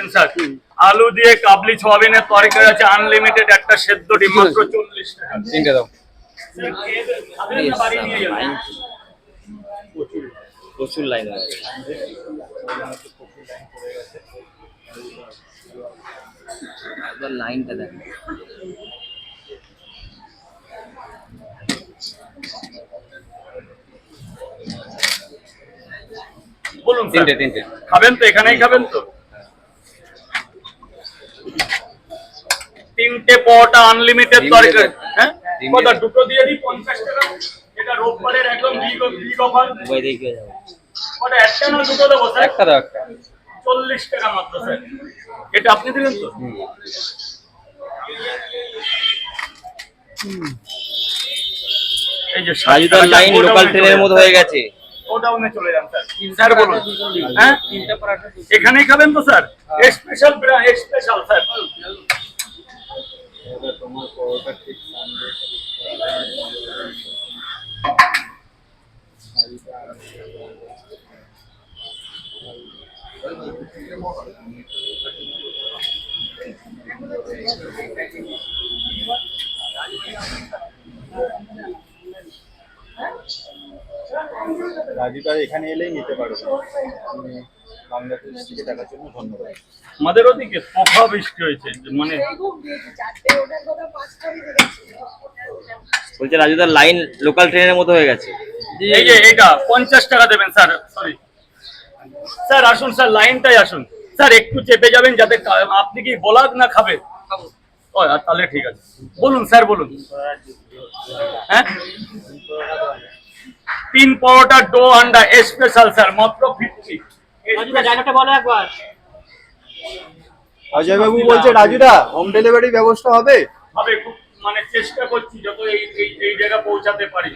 দেখবেন স্যার। আলু দিয়ে কাবলি সোয়াবিনের তরকারি আছে আনলিমিটেড একটা সেদ্ধ ডিম মাত্র চল্লিশ টাকা। তিনটে দাও? প্রচুর লাইন একবার লাইনটা দেখ। বলুন তিনটে তিনটে। খাবেন তো এখানেই খাবেন তো? তিনটে পরোটা আনলিমিটেড তরকারি। হ্যাঁ? কত দুটো দিয়ে দিই পঞ্চাশ টাকা। এটা রোববারের একদম বিগ বিগ অফার উপায় দেখে যাব। ওটা একটা না দুটো দেবো স্যার একটা দাও একটা। চল্লিশ টাকা মাত্র স্যার এটা আপনি দিবেন তো? এই যে টাকা লাইন লোকাল ট্রেনের মতো হয়ে গেছে। গোডাউনে চলে যান স্যার স্যার বলুন। হ্যাঁ? এখানেই খাবেন তো স্যার স্পেশাল স্পেশাল রাজুদার এখানে এলেই নিতে আপনি বাংলাদেশ থেকে দেখার জন্য ধন্যবাদ। আমাদের ওদিকে পোখা বৃষ্টি হয়েছে মানে বলছে রাজুদার লাইন লোকাল ট্রেনের মতো হয়ে গেছে। এই যে এটা পঞ্চাশ টাকা দেবেন স্যার সরি স্যার আসুন স্যার লাইনটাই আসুন। স্যার একটু চেপে যাবেন যাতে আপনি কি বলাদ না খাবে? তাহলে ঠিক আছে। বলুন স্যার বলুন। হ্যাঁ? তিন পরোটা ডো আন্ডা স্পেশাল স্যার মাত্র ফিফটি অজয় বাবু বলছে রাজুদা হোম ডেলিভারি ব্যবস্থা হবে? হবে খুব মানে চেষ্টা করছি যত এই এই এই জায়গা পৌঁছাতে পারি।